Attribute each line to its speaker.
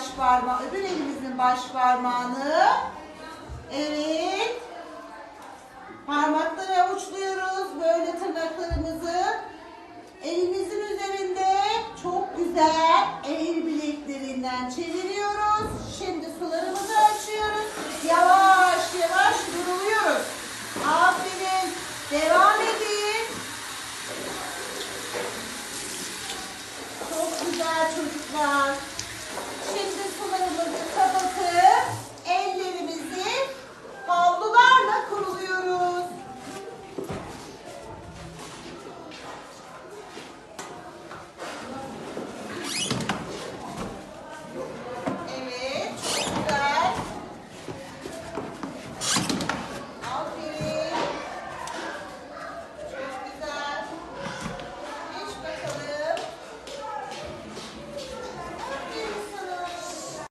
Speaker 1: baş parmağı, öbür elimizin baş parmağını. Evet. Parmakları avuçluyoruz böyle tırnaklarımızı. Elimizin üzerinde çok güzel el bileklerinden çeviriyoruz. Şimdi sularımızı açıyoruz. Yavaş yavaş duruluyoruz. Aferin. Devam edin. Çok güzel çocuklar.